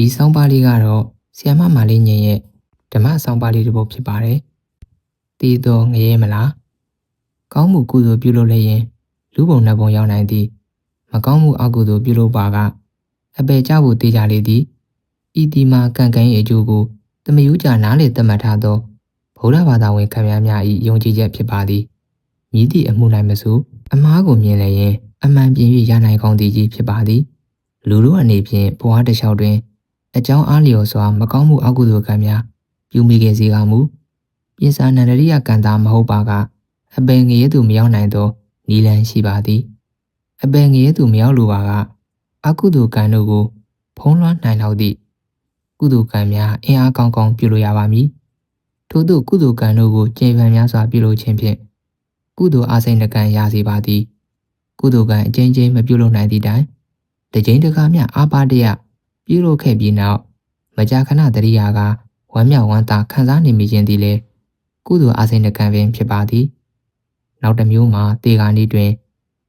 ဒီဆောင်းပါးလေးကတော့ဆီယမမာလေးညင်ရဲ့ဓမ္မဆောင်းပါးလေးတစ်ပုဒ်ဖြစ်ပါတယ်။တည်တော်ငရဲမလား။ကောင်းမှုကုသိုလ်ပြုလုပ်လည်းရင်လူပုံနှပုံရောက်နိုင်သည်။မကောင်းမှုအကုသိုလ်ပြုလုပ်ပါကအပေကြဖို့တေးကြလေသည်။ဤဒီမှာကံကံ၏အကျိုးကိုတမယူးကြနားလေသတ်မှတ်ထားသောဗုဒ္ဓဘာသာဝင်ခံများများ၏ယုံကြည်ချက်ဖြစ်ပါသည်။မြည်သည့်အမှု၌မဆိုအမားကိုမြင်လည်းရင်အမှန်ပြင်း၍ရနိုင်ကောင်းသည်ကြီးဖြစ်ပါသည်။လူတို့အနေဖြင့်ဘဝတစ်လျှောက်တွင် အကြောင်းအားလျော်စွာမကောင်းမှုအကုသိုလ်ကံများပြုမိခဲ့စေကမူပြင်စာနန္ဒရိယကံသားမဟုတ်ပါကအပင်ငရဲသူမရောက်နိုင်သောနီလန်ရှိပါသည်အပင်ငရဲသူမရောက်လိုပါကအကုသိုလ်ကံတို့ကို ဖုံးလွှမ်းနိုင်လောက်သည့်ကုသိုလ်ကံများအင်အားကောင်းကောင်းပြုလို့ရပါမည်ထို့သောကုသိုလ်ကံတို့ကိုကျင့်ပန်များစွာပြုလုပ်ခြင်းဖြင့်ကုသိုလ်အားစိတ်နှကံရစေပါသည် ကုသိုလ်ကံအချင်းချင်းမပြုလုပ်နိုင်သည့်တိုင်တကြိမ်တစ်ခါမျှအာပါတရ ပြုလုပ်ခဲ့ပြီးနောက်မကြာခဏတရိယာကဝမ်းမြောက်ဝမ်းသာခံစားနေမိခြင်းသည်လေကုသိုလ်အာစိန်တကံပင်ဖြစ်ပါသည် နောက်တစ်မျိုးမှာတေဂာနီတွင်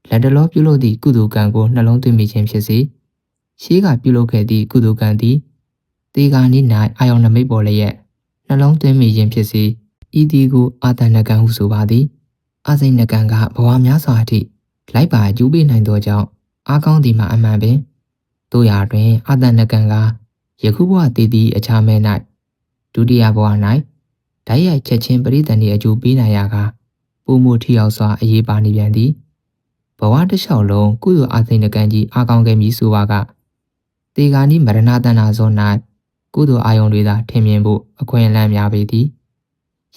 လက်တလောပြုလုပ်သည့်ကုသိုလ်ကံကိုနှလုံးသွင်းမိခြင်းဖြစ်စေရှေးကပြုလုပ်ခဲ့သည့်ကုသိုလ်ကံသည်တေဂာနီ၌အာယုန်နမိတ်ပေါ်လျက်နှလုံးသွင်းမိခြင်းဖြစ်စေဤသည်ကိုအာတဏကံဟုဆိုပါသည်အာစိန်နကံကဘဝများစွာအထိလိုက်ပါကျူးပေးနိုင်သောကြောင့်အားကောင်းသည်မှာအမှန်ပင် တို့ရာတွင်အာတဏကံကယခုဘဝတည်သည့်အခြားမဲ၌ဒုတိယဘဝ၌ဓာတ်ရိုက်ချက်ချင်းပရိသန်၏အကျိုးပေးနိုင်ရာကပုံမှုထီအောင်စွာအရေးပါနေပြန်သည်ဘဝတစ်လျှောက်လုံးကုသိုလ်အာသိဏကံကြီးအားကောင်းခဲ့မည်ဆိုပါကတေဂာနိမရဏတဏ္ဍာဇော၌ကုသိုလ်အာယုန်တွေသာထင်မြင်ဖို့အခွင့်အလမ်းများပေသည်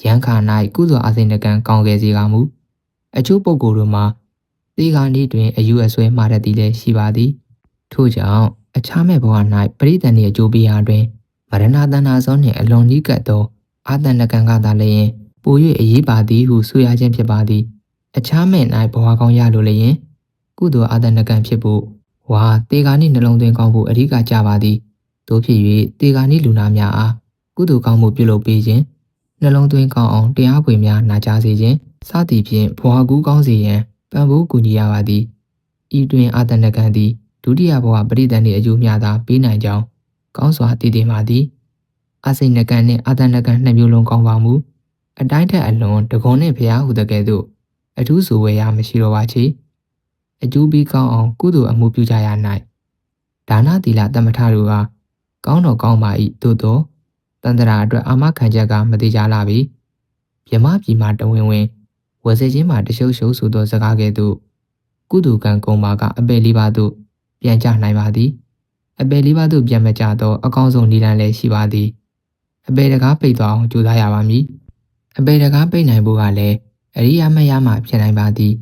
ယံခါ၌ကုသိုလ်အာသိဏကံကောင်းခဲ့စေကမူအချို့ပုဂ္ဂိုလ်တို့မှာတေဂာနိတွင်အယူအဆွဲမှားတတ်သည်လည်းရှိပါသည် ထို့ကြောင့်အခြားမဲ့ဘဝ၌ပရိသန်၏အကျိုးပေးရာတွင်မရဏတဏ္ဍာဇောနှင့်အလွန်နီးကပ်သောအာတဏကံကသာလျင်ပို၍အရေးပါသည်ဟုဆိုရခြင်းဖြစ်ပါသည်အခြားမဲ့၌ဘဝကောင်းရလိုလျင်ကုသိုလ်အာတဏကံဖြစ်ဖို့ဝါတေဂာနိနှလုံးသွင်းကောင်းဖို့အဓိကကြပါသည်တို့ဖြစ်၍တေဂာနိလူနာများအားကုသိုလ်ကောင်းမှုပြုလုပ်ပေးခြင်းနှလုံးသွင်းကောင်းအောင်တရားပွေများနာကြားစေခြင်းစသည်ဖြင့်ဘဝကူးကောင်းစေရန်ပံ့ပိုးကူညီရပါသည်ဤတွင်အာတဏကံသည် ဒုတိယဘဝပရိသတ်နှင့်အကျိုးများသာပေးနိုင်ကြောင်းကောင်းစွာတည်တည်ပါသည်အစိဏကံနှင့်အာတဏကံနှစ်မျိုးလုံးကောင်းပါမူအတိုင်းထက်အလွန်တကုံနှင့်ဖျားဟုတကယ်သို့အထူးဆိုဝဲရမရှိတော့ပါချေအကျိုးပြီးကောင်းအောင်ကုသိုလ်အမှုပြုကြရ၌ဒါနသီလတမထတို့ကကောင်းတော့ကောင်းပါ၏သို့သောတန်တရာအတွက်အာမခံချက်ကမတိကြလာပြီမြမပြည်မှာတဝင်းဝင်းဝယ်စေခြင်းမှာတရှုပ်ရှုပ်ဆိုသောစကားကဲ့သို့ကုသိုလ်ကံကုံပါကအပေလေးပါသို့ ပြန်ကြနိုင်ပါသည်အပေလေးပါးသို့ပြန်မကြသောအကောင်းဆုံးနည်းလမ်းလည်းရှိပါသည်အပေတကားပိတ်သွားအောင်ကြိုးစားရပါမည်အပေတကားပိတ်နိုင်ဖို့ကလည်းအရိယာမရမှဖြစ်နိုင်ပါသည်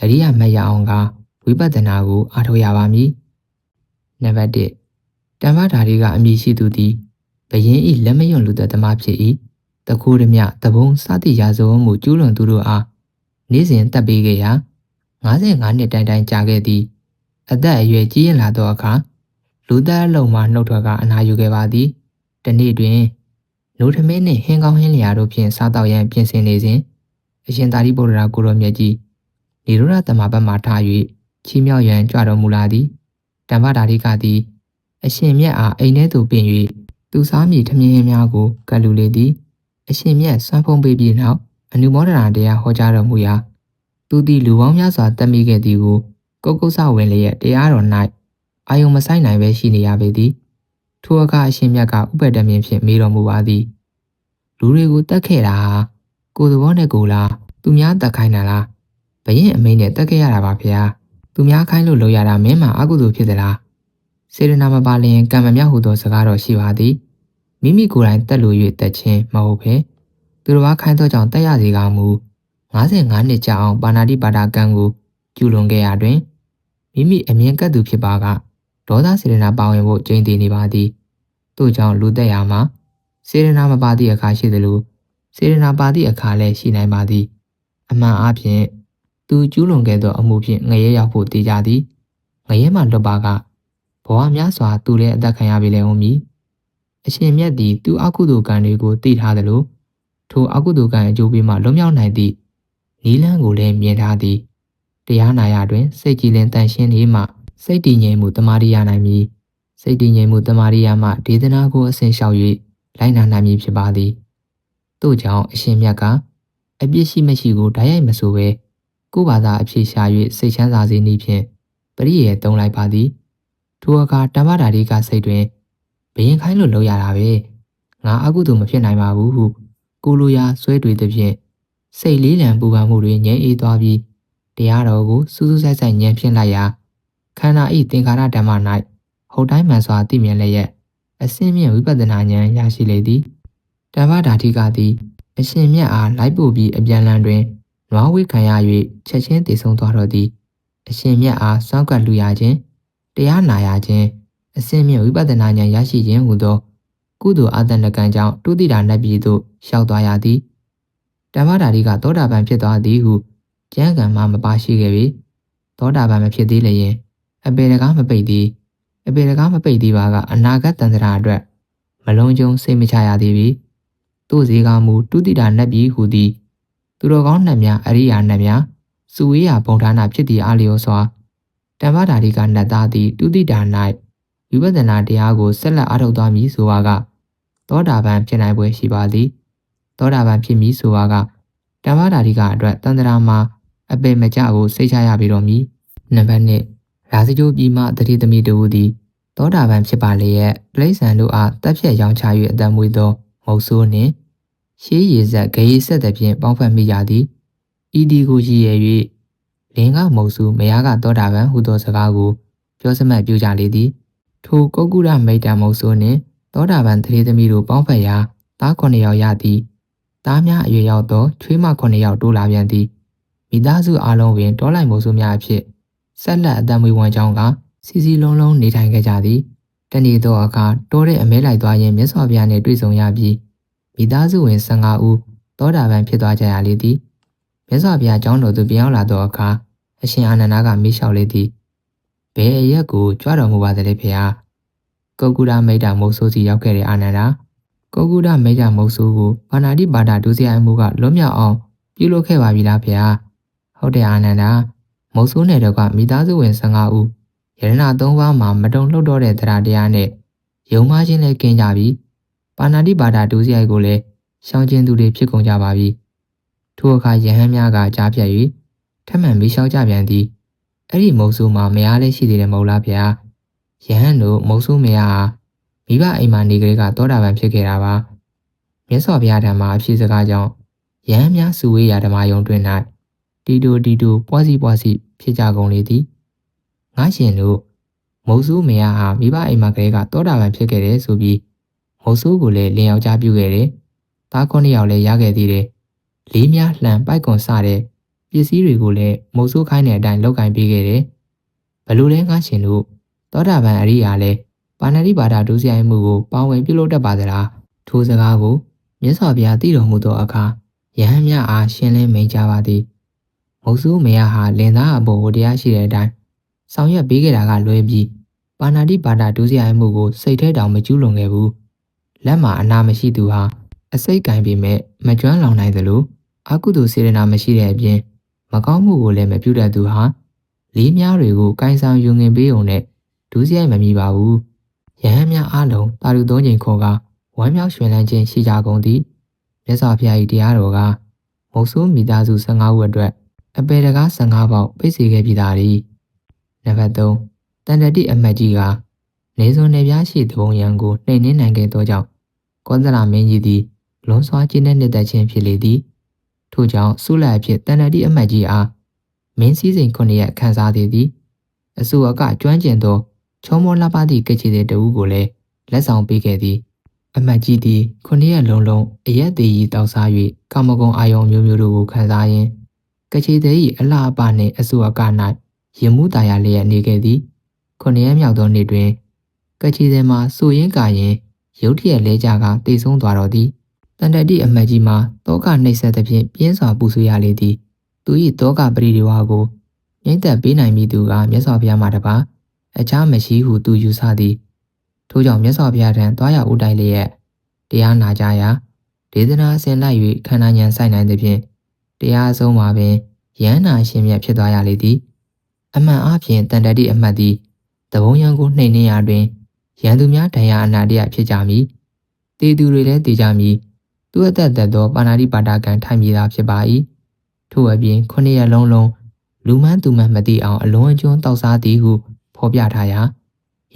အရိယာမရအောင်ကဝိပဿနာကိုအားထုတ်ရပါမည်နံပါတ်1တမ္ပဓာရီကအမည်ရှိသူသည်ဘယင်းဤလက်မယွန်လူသက်သမားဖြစ်၏တခိုးရမြတဘုံစသည့်ရာဇဝမှုကျူးလွန်သူတို့အားနေ့စဉ်တပ်ပေးခဲ့ရာ55နှစ်တိုင်တိုင်ကြာခဲ့သည် အသက်အရွယ်ကြီးရင်လာသောအခါလူသားအလုံးမှနှုတ်ထွက်ကအနာယူခဲ့ပါသည်။တနေ့တွင်နိုးထမင်းနှင့်ဟင်းကောင်းဟင်းလျာတို့ဖြင့်စားတော့ရန်ပြင်ဆင်နေစဉ်အရှင်သာရိပုတ္တရာကိုရောမြတ်ကြီးနေရတမဘတ်မှထား၍ချီးမြှောက်ရန်ကြွတော်မူလာသည်။တမ္ပဒါရိကသည် အရှင်မြတ်အားအိမ်ထဲသို့ပြင်၍သူစားမည်ထမင်းများကိုကတ်လူလေသည်။အရှင်မြတ်စွမ်းဖုံးပေးပြီးနောက်အနုမောဒနာတရားဟောကြားတော်မူရာသူသည်လူပေါင်းများစွာတတ်မိခဲ့သည်ကို ကုတ်ကုတ်ဆဝင်လျက်တရားတော်၌အာယုံမဆိုင်နိုင်ပဲရှိနေရပေသည်ထိုအခါအရှင်မြတ်ကဥပဒမြင်ဖြင့်မေးတော်မူပါသည်လူတွေကိုတတ်ခဲ့တာဟာကိုယ်သဘောနဲ့ကိုလားသူများတတ်ခိုင်းတာလားဘရင်အမိန်နဲ့တတ်ခဲ့ရတာပါဗျာသူများခိုင်းလို့လုပ်ရတာမင်းမှာအကုသိုလ်ဖြစ်သလားစေရနာမပါလျင်ကံမမြောက်ဟုသောစကားတော်ရှိပါသည်မိမိကိုယ်တိုင်တက်လို့၍တက်ခြင်းမဟုတ်ပဲသူတော်ဘာခိုင်းသောကြောင့်တက်ရစီကမူ55နှစ်ကြာအောင်ပါဏာတိပါဒကံကိုကျူလွန်ခဲ့ရတွင် မိမိအမြင်ကတ်သူဖြစ်ပါကဒေါသစေရနာပါဝင်ဖို့ကြိမ်တည်နေပါသည်ထို့ကြောင့်လူသက်ရာမှာစေရနာမပါသည့်အခါရှိသလိုစေရနာပါသည့်အခါလည်းရှိနိုင်ပါသည် အမှန်အားဖြင့်သူကျူးလွန်ခဲ့သောအမှုဖြင့်ငရဲရောက်ဖို့တည်ကြသည်ငရဲမှလွတ်ပါကဘဝများစွာသူလည်းအသက်ခံရပြီလေဦးမည်အရှင်မြတ်သည်သူအကုသိုလ်ကံတွေကိုသိထားသလိုထိုအကုသိုလ်ကံအကျိုးပေးမှလွတ်မြောက်နိုင်သည့်နီလန်းကိုလည်းမြင်ထားသည် တရားနာရတွင်စိတ်ကြည်လင်တန်ရှင်းနေမှစိတ်တည်ငြိမ်မှုတမာရီရနိုင်မည်စိတ်တည်ငြိမ်မှုတမာရိယာမှဒေသနာကိုအစဉ်လျှောက်၍လိုက်နာနိုင်မည်ဖြစ်ပါသည်တို့ကြောင့်အရှင်မြတ်ကအပြစ်ရှိမရှိကိုဓာတ်ရိုက်မဆိုဘဲကိုယ်ဘာသာအဖြစ်ရှာ၍စိတ်ချမ်းသာစေနည်းဖြင့်ပရိယေတုံးလိုက်ပါသည်ထိုအခါတမ္မဓာတိကစိတ်တွင်ဘယင်ခိုင်းလို့လောက်ရတာပဲငါအကုသိုလ်မဖြစ်နိုင်ပါဘူးဟုကိုလိုရာဆွဲတွေသဖြင့်စိတ်လေးလံပူပန်မှုတွေငြိမ်းအေးသွားပြီး တရားတော်ကိုစူးစူးဆိုင်ဆိုင်ဉာဏ်ဖြင့်လိုက်ရာခန္ဓာဤသင်္ခါရဓမ္မ၌ဟုတ်တိုင်းမှန်စွာသိမြင်လျက်အစင်းမြင့်ဝိပဿနာဉာဏ်ရရှိလေသည်တမ္ပဓာတိကသည်အရှင်မြတ်အားလိုက်ပို့ပြီးအပြန်လန်းတွင်နွားဝိခံရ၍ချက်ချင်းတည်ဆုံသွားတော့သည်အရှင်မြတ်အားစောင့်ကပ်လူရခြင်းတရားနာရခြင်းအစင်းမြင့်ဝိပဿနာဉာဏ်ရရှိခြင်းဟူသောကုသိုလ်အာသနကံကြောင့်တုတိတာနတ်ပြည်သို့လျှောက်သွားရသည်ဓမ္မဓာတိကသောတာပန်ဖြစ်သွားသည်ဟု ကျမ်းဂန်မှာမပါရှိခဲ့ပြီသောတာပန်မဖြစ်သေးလျင်အပေတကားမပိတ်သည်အပေတကားမပိတ်သေးပါကအနာဂတ်တန်တရာအတွက်မလုံးကျုံစိတ်မချရသေးပြီသူ့ဈေးကမူတုတိတာနှက်ပြီးဟူသည်သူတော်ကောင်းနှက်များအရိယာနှက်များစုဝေးရာဘုံဌာနဖြစ်သည့်အားလျော်စွာတမ္ပဓာရီကနှက်သားသည့်တုတိတာ၌ဝိပဿနာတရားကိုဆက်လက်အားထုတ်သွားမည်ဆိုပါကသောတာပန်ဖြစ်နိုင်ပွဲရှိပါသည်သောတာပန်ဖြစ်မည်ဆိုပါကတမ္ပဓာရီကအတွက်တန်တရာမှာ အပေမကြကိုစိတ်ချရပြီတော်မူနံပါတ်1ရာဇဂိုပြည်မှတတိသမီးတို့သည်သောတာပန်ဖြစ်ပါလေရဲ့ပြိဿံတို့အားတပ်ဖြတ်ရောင်းချ၍အတံမွေသောမုတ်ဆိုးနှင့်ရှေးရည်ဆက်ဂေးဆက်သဖြင့်ပေါင်းဖက်မိကြသည်ဤဒီကိုရည်ရည်၍လင်ကမုတ်စုမယားကသောတာပန်ဟူသောစကားကိုပြောစမှတ်ပြုကြလေသည်ထိုကုတ်ကုရမိတ်တံမုတ်ဆိုးနှင့်သောတာပန်တရေသမီးတို့ပေါင်းဖက်ရာသားခုနှစ်ယောက်ရသည်သားများအရွယ်ရောက်သောချွေးမခုနှစ်ယောက်တိုးလာပြန်သည် မိသားစုအလုံးပင်တောလိုက်မုတ်ဆိုးများအဖြစ်ဆက်လက်အတံမွေဝန်ကြောင်းကစီစီလုံးလုံးနေထိုင်ခဲ့ကြသည်တနေ့သောအခါတိုးတဲ့အမဲလိုက်သွားရင်မြတ်စွာဘုရားနှင့်တွေ့ဆုံရပြီးမိသားစုဝင်15ဦးသောတာပန်ဖြစ်သွားကြရလေသည်မြတ်စွာဘုရားကျောင်းတော်သို့ပြန်ရောက်လာသောအခါအရှင်အာနန္ဒာကမေးလျှောက်လေသည်ဘယ်အရက်ကိုကြွတော်မူပါသလဲဖေဟာကုတ်ကုရမိတ်တာမုတ်ဆိုးစီရောက်ခဲ့တဲ့အာနန္ဒာကုတ်ကုရမိတ်တာမုတ်ဆိုးကိုဘာနာတိပါဒဒုစရိုက်မှုကလွတ်မြောက်အောင်ပြုလုပ်ခဲ့ပါပြီလားဖေဟာ ဟုတ်တယ်အာနန္ဒာမုတ်ဆိုးနယ်တော့ကမိသားစုဝင်15ဦးယရနာ၃ပါးမှာမတုံလှုပ်တော့တဲ့တရားတရားနဲ့ယုံမချင်းလည်းကင်းကြပြီပါဏာတိပါဒဒုစရိုက်ကိုလည်းရှောင်ကျဉ်သူတွေဖြစ်ကုန်ကြပါပြီထိုအခါယဟန်များကကြားပြတ်၍ထမှန်ပြီးရှောက်ကြပြန်သည်အဲ့ဒီမုတ်ဆိုးမှာမယားလည်းရှိသေးတယ်မဟုတ်လားဗျာယဟန်တို့မုတ်ဆိုးမယားဟာမိဘအိမ်မှာနေကလေးကသောတာပန်ဖြစ်ခဲ့တာပါမြတ်စွာဘုရားဓမ္မအဖြစ်စကားကြောင့်ယဟန်များစုဝေးရာဓမ္မယုံတွင်၌ တီတိုတီတိုပွားစီပွားစီဖြစ်ကြကုန်လေသည်ငါရှင်တို့မုတ်ဆိုးမယားဟာမိဘအိမ်မှာကလေးကသောတာပန်ဖြစ်ခဲ့တယ်ဆိုပြီးမုတ်ဆိုးကိုလည်းလင်ယောက်ျားပြုခဲ့တယ်။သားခုနှစ်ယောက်လည်းရခဲ့သေးတယ်။လေးများလှန်ပိုက်ကွန်စတဲ့ပစ္စည်းတွေကိုလည်းမုတ်ဆိုးခိုင်းတဲ့အတိုင်းလောက်ကင်ပေးခဲ့တယ်။ဘလို့လဲငါရှင်တို့သောတာပန်အရိယာလည်းပါဏာတိပါဒဒုစရိုက်မှုကိုပါဝင်ပြုလုပ်တတ်ပါသလား။ထိုစကားကိုမြတ်စွာဘုရားတည်တော်မူသောအခါယဟန်မြအားရှင်းလင်းမိန်ကြားပါသည်။ မုတ်ဆိုးမယားဟာလင်သားအပေါ်ကိုတရားရှိတဲ့အတိုင်းဆောင်ရွက်ပေးခဲ့တာကလွဲပြီးပါဏာတိပါဒဒုစရိုက်မှုကိုစိတ်ထဲတောင်မကျူးလွန်ခဲ့ဘူးလက်မှာအနာမရှိသူဟာအစိတ်ကင်ပေမဲ့မကျွမ်းလောင်နိုင်သလိုအကုသိုလ်စေရနာမရှိတဲ့အပြင်မကောင်းမှုကိုလည်းမပြုတတ်သူဟာလေးများတွေကိုကိုင်းဆောင်ယူငင်ပေးုံနဲ့ဒုစရိုက်မမီပါဘူးရဟန်းများအားလုံးတာလူသုံးချိန်ခေါ်ကဝမ်းမြောက်ရွှင်လန်းခြင်းရှိကြကုန်သည်မြတ်စွာဘုရား၏တရားတော်ကမုတ်ဆိုးမိသားစု15ဦးအတွက် အပေတကား15ပေါက်ပိတ်စေခဲ့ပြီးသားသည်နံပါတ်3တန်တတိအမတ်ကြီးကနေစွန်နယ်ပြားရှိသဘုံရန်ကိုနှိမ်နှင်းနိုင်ခဲ့သောကြောင့်ကောသလမင်းကြီးသည်လွန်စွာကျင်းတဲ့နှစ်သက်ခြင်းဖြစ်လေသည်ထို့ကြောင့်ဆုလက်အဖြစ်တန်တတိအမတ်ကြီးအားမင်းစည်းစိမ်ခုနှစ်ရက်ခန်းစားသေးသည်အစုအကကျွမ်းကျင်သောချုံမောလှပသည့်ကချီတဲ့တဦးကိုလည်းလက်ဆောင်ပေးခဲ့သည် အမတ်ကြီးသည်ခုနှစ်ရက်လုံးလုံးအရက်သေးကြီးတောက်စား၍ကာမဂုဏ်အာယုံမျိုးမျိုးတို့ကိုခံစားရင်း ကချီတဲ့၏အလှအပနှင့်အစုအက၌ရင်မှုတာယာလျက်နေခဲ့သည်ခုနှစ်ရက်မြောက်သောနေ့တွင်ကချီစင်မှာစိုးရင်ကာရင်ရုတ်တရက်လဲကြကတိတ်ဆုံးသွားတော့သည်တန်တတိအမတ်ကြီးမှာတောကနှိပ်စက်သဖြင့်ပြင်းစွာပူဆွေးရလေသည်သူ၏တောကပရိဒီဝါကိုငိမ့်သက်ပေးနိုင်မိသူကမြတ်စွာဘုရားမှာတပါအခြားမရှိဟုသူယူဆသည်ထို့ကြောင့်မြတ်စွာဘုရားထံသွားရဦးတိုင်လျက်တရားနာကြရာဒေသနာဆင်လိုက်၍ခန္ဓာဉာဏ်ဆိုင်နိုင်သဖြင့် တရားအဆုံးမှာပင်ယန္နာရှင်မြတ်ဖြစ်သွားရလေသည် အမှန်အားဖြင့်တန်တတိအမတ်သည်တဘုံရန်ကိုနှိမ်နှင်းရာတွင်ယရန်သူများဒဏ်ရာအနာတရဖြစ်ကြမည်တေသူတွေလည်းတေကြမည်သူအသက်သက်သောပါဏာတိပါဒကံထိုင်မြေသာဖြစ်ပါ၏ထို့အပြင်ခုနှစ်ရက်လုံးလုံးလူမှန်းသူမှန်းမသိအောင်အလွန်အကျွန်းတောက်စားသည်ဟုဖော်ပြထားရာ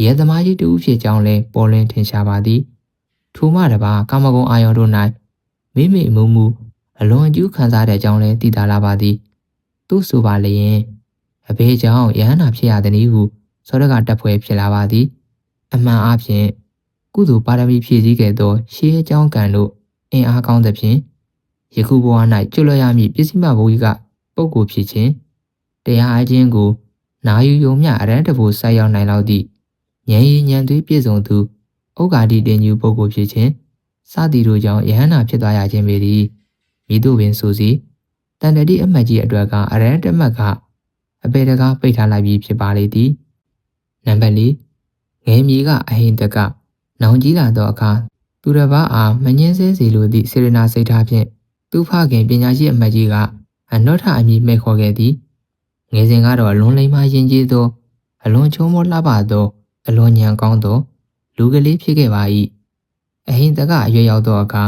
ရဲသမားကြီးတူဖြစ်ကြောင်းလည်းပေါ်လင်းထင်ရှားပါသည်ထိုမှတပါကာမဂုဏ်အာယုံတို့၌မိမိမူမူ အလွန်အကျူးခံစားတဲ့အကြောင်းလည်းသိသာလာပါသည်သူဆိုပါလျင်အဘေးကြောင့်ယဟန္တာဖြစ်ရသည်ဟုစောရကတပ်ဖွဲ့ဖြစ်လာပါသည် အမှန်အားဖြင့်ကုသိုလ်ပါရမီဖြည့်ဆည်းခဲ့သောရှေးအကြောင်းကံတို့အင်အားကောင်းသဖြင့်ယခုဘဝ၌ကျွလွတ်ရမည့်ပစ္စည်းမဘုရားကပုဂ္ဂိုလ်ဖြစ်ခြင်းတရားအချင်းကိုနာယူယုံမြအရန်တဖို့ဆိုက်ရောက်နိုင်လောက်သည့်ဉာဏ်ရည်ဉာဏ်သွေးပြည့်စုံသူဩဃာတိတင်ညူပုဂ္ဂိုလ်ဖြစ်ခြင်းစသည်တို့ကြောင့်ယဟန္တာဖြစ်သွားရခြင်းပေသည် မိတို့ပင်ဆိုစီတန်တတိအမတ်ကြီးအတွက်က အရန်တမတ်ကအပေတကားပိတ်ထားလိုက်ပြီးဖြစ်ပါလေသည်နံပါတ်၄ငယ်မီကအဟိတကနောင်ကြီးလာသောအခါသူတစ်ပါးအားမငင်းစဲစီလိုသည့်စေရနာစိတ်ထားဖြင့်သူဖခင်ပညာရှိအမတ်ကြီးကအနောထအမည်မဲ့ခေါ်ခဲ့သည်ငယ်စဉ်ကတော့အလွန်လိမ္မာရင်ကြီးသောအလွန်ချုံမောလှပသော အလွန်ညံကောင်းသော လူကလေးဖြစ်ခဲ့ပါ၏အဟိတကအရွယ်ရောက်သောအခါ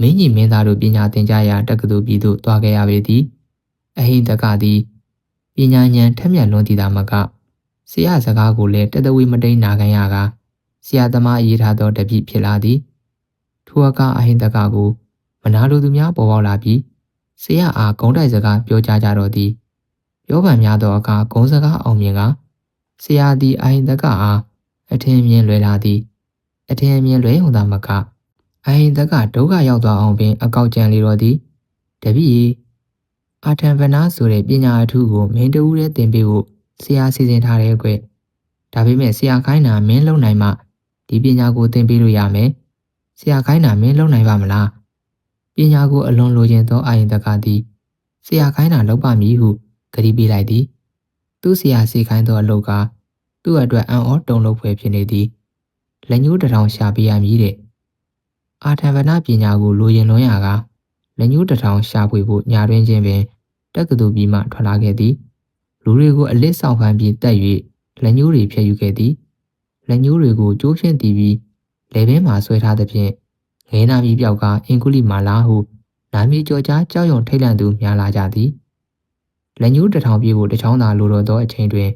မင်းကြီးမင်းသားတို့ပညာသင်ကြားရာတက္ကသိုလ်ပြည်သို့သွားခဲ့ရပေသည်အဟိတကသည်ပညာဉာဏ်ထက်မြက်လွန်းသည့်သာမကဆရာစကားကိုလည်းတတဝီမတိန်နာခံရကဆရာသမားရေးထားသောတပည့်ဖြစ်လာသည်ထိုအခါအဟိတကကိုမနာလိုသူများပေါ်ပေါက်လာပြီးဆရာအားဂုံးတိုက်စကားပြောကြကြတော့သည်ပြောပန်များသောအခါဂုံးစကားအောင်မြင်ကဆရာသည်အဟိတကအားအထင်မြင်လွယ်လာသည်အထင်မြင်လွယ်ုံသာမက အဟိတကဒုက္ခရောက်သွားအောင်ပင်အကောက်ကြံလေတော့သည်တပည့်အာထံဗနာဆိုတဲ့ပညာအထူးကိုမင်းတဦးရဲ့သင်ပေးဖို့ဆရာစီစဉ်ထားတယ်ကွ။ဒါပေမဲ့ဆရာခိုင်းတာမင်းလုံနိုင်မှဒီပညာကိုသင်ပေးလို့ရမယ်။ဆရာခိုင်းတာမင်းလုံနိုင်ပါမလား။ပညာကိုအလွန်လိုချင်သောအာရင်တကသည်ဆရာခိုင်းတာလုပ်ပါမည်ဟုကတိပေးလိုက်သည်။သူ့ဆရာစီခိုင်းသောအလုပ်ကသူ့အတွက်အံ့ဩတုန်လှုပ်ဖွယ်ဖြစ်နေသည်။လက်ညှိုးတစ်ထောင်ရှာပေးရမည်တဲ့။ အာထဗနာပညာကိုလိုရင်လွန်ရကလက်ညှိုးတစ်ထောင်ရှာဖွေဖို့ညာတွင်ချင်းပင်တက္ကသိုလ်ပြီးမှထွက်လာခဲ့သည်လူတွေကိုအလစ်ဆောင်ဖမ်းပြီးတက်၍လက်ညှိုးတွေဖျက်ယူခဲ့သည်လက်ညှိုးတွေကိုကျိုးဖြင့်တီးပြီးလေပင်မှာဆွဲထားသဖြင့်ငဲနာမီပြောက်ကအင်ကုလိမာလာဟုနာမည်ကျော်ကြားကြောက်ရွံ့ထိတ်လန့်သူများလာကြသည်လက်ညှိုးတစ်ထောင်ပြေးဖို့တချောင်းသာလိုတော့သောအချိန်တွင်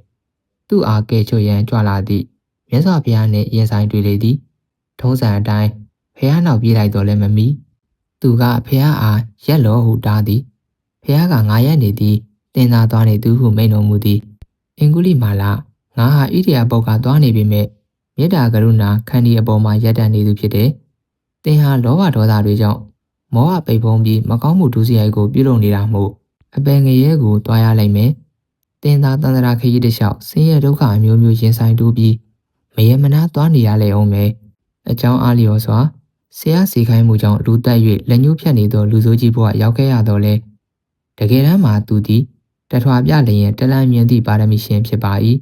သူ့အားကဲချွတ်ရန်ကြွလာသည့်မြတ်စွာဘုရားနှင့်ရင်ဆိုင်တွေ့လေသည် ထုံးစံအတိုင်း ဖះနောက်ပြေးလိုက်တော့လည်းမမီသူကဖះအားရက်လောဟုတားသည်ဖះကငါရက်နေသည်တင်သာသွားနေသူဟုမိန်တော်မူသည်အင်္ဂုလိမာလာငါဟာဣရိယာပုတ်ကသွားနေပေမဲ့မေတ္တာကရုဏာခန္ဒီအပေါ်မှာရပ်တန့်နေသူဖြစ်တယ်။သင်ဟာလောဘဒေါသတွေကြောင့်မောဟပိတ်ဖုံးပြီးမကောင်းမှုဒုစရိုက်ကိုပြုလုပ်နေတာမို့အပင်ငရဲကိုတွားရလိုက်မယ်။သင်သာတန္တရာခရီးတစ်လျှောက်ဆင်းရဲဒုက္ခအမျိုးမျိုးရင်ဆိုင်တူးပြီးမရေမနာသွားနေရလေအောင်မယ်။အကြောင်းအားလျော်စွာ ဆရာစီခိုင်းမှုကြောင့်လူတက်၍လက်ညှိုးဖြတ်နေသောလူဆိုးကြီးဘဝရောက်ခဲ့ရတော့လေတကယ်တမ်းမှာသူသည်တထွာပြလျင်တလန့်မြင်သည့်ပါရမီရှင်ဖြစ်ပါ၏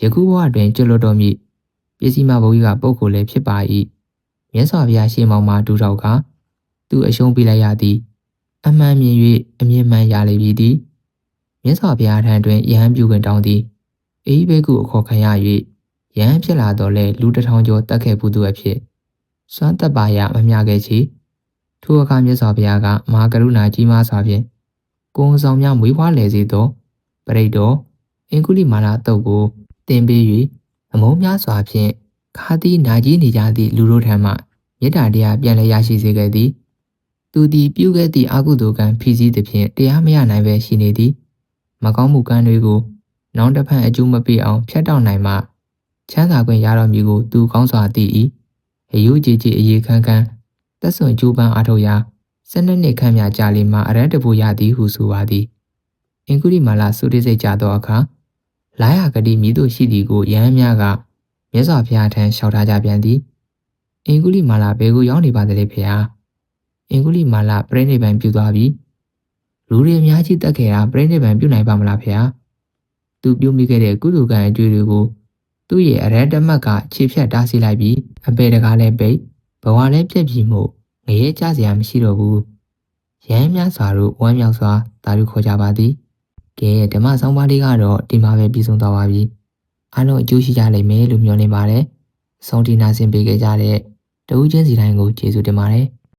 ယခုဘဝတွင်ကျွလွတ်တော်မူပစ္စည်းမဘုရားကပုဂ္ဂိုလ်လည်းဖြစ်ပါ၏မြတ်စွာဘုရားရှေ့မောင်မှာဒူထောက်ကသူအရှုံးပေးလိုက်ရသည် အမှန်မြင်၍အမြင်မှန်ရလေပြီသည်မြတ်စွာဘုရားထံတွင်ယဟန်ပြုခွင့်တောင်းသည်အေးဘဲကုအခေါ်ခံရ၍ယဟန်ဖြစ်လာတော့လဲလူတစ်ထောင်ကျော်တက်ခဲ့ဘူးသူအဖြစ် စွမ်းသက်ပါရမမျှခဲ့ချေထိုအခါမြတ်စွာဘုရားကမဟာကရုဏာကြီးမားစွာဖြင့်ကိုယ်ဆောင်များမွေးဖွားလေစေသောပရိတ်တော်အင်ကုလိမာလာတုတ်ကိုတင်ပေး၍အမုန်းများစွာဖြင့်ခါသီးနာကြီးနေကြသည့်လူတို့ထံမှမေတ္တာတရားပြန်လည်ရရှိစေခဲ့သည်သူသည်ပြုခဲ့သည့်အကုသိုလ်ကံဖြည့်ဆည်းသဖြင့်တရားမရနိုင်ပဲရှိနေသည်မကောင်းမှုကံတွေကိုနောင်တစ်ဖက်အကျိုးမပေးအောင်ဖျက်တောက်နိုင်မှချမ်းသာခွင့်ရတော်မူကိုသူကောင်းစွာသိ၏ အယုကြည်ကြည်အေးခမ်းခမ်းသက်စွန်ကျိုးပန်းအားထုတ်ရာ၁၂နှစ်ခန့်မြကြာလီမှအရန်တပူရသည်ဟုဆိုပါသည်အင်ကုလိမာလာစုတိစိတ်ကြသောအခါလာရကတိမိတို့ရှိသည်ကိုရဟန်းများကမြတ်စွာဘုရားထံလျှောက်ထားကြပြန်သည်အင်ကုလိမာလာဘယ်ကိုရောက်နေပါသလဲဖေဟာအင်ကုလိမာလာပြိဋိဘံပြုသွားပြီလူတွေအများကြီးတက်ခဲ့တာပြိဋိဘံပြုနိုင်ပါမလားဖေဟာသူပြုမိခဲ့တဲ့ကုသကံအကျွေးတွေကိုသူ့ရဲ့အရန်တမတ်ကခြေဖြတ်တားဆီးလိုက်ပြီး အပေတကားလည်းပိတ်ဘဝလည်းပြက်ပြီးမှုငရဲကြစရာမရှိတော့ဘူးရဟန်းများစွာတို့ဝမ်းမြောက်စွာတာလူခေါ်ကြပါသည်ကဲဓမ္မဆောင်ပါးလေးကတော့ဒီမှာပဲပြီးဆုံးသွားပါပြီအားလုံးအကျိုးရှိကြလိမ့်မယ်လို့မျှော်လင့်ပါတယ်ဆုံးတီနာဆင်ပေးခဲ့ကြတဲ့တဦးချင်းစီတိုင်းကိုကျေးဇူးတင်ပါတယ်။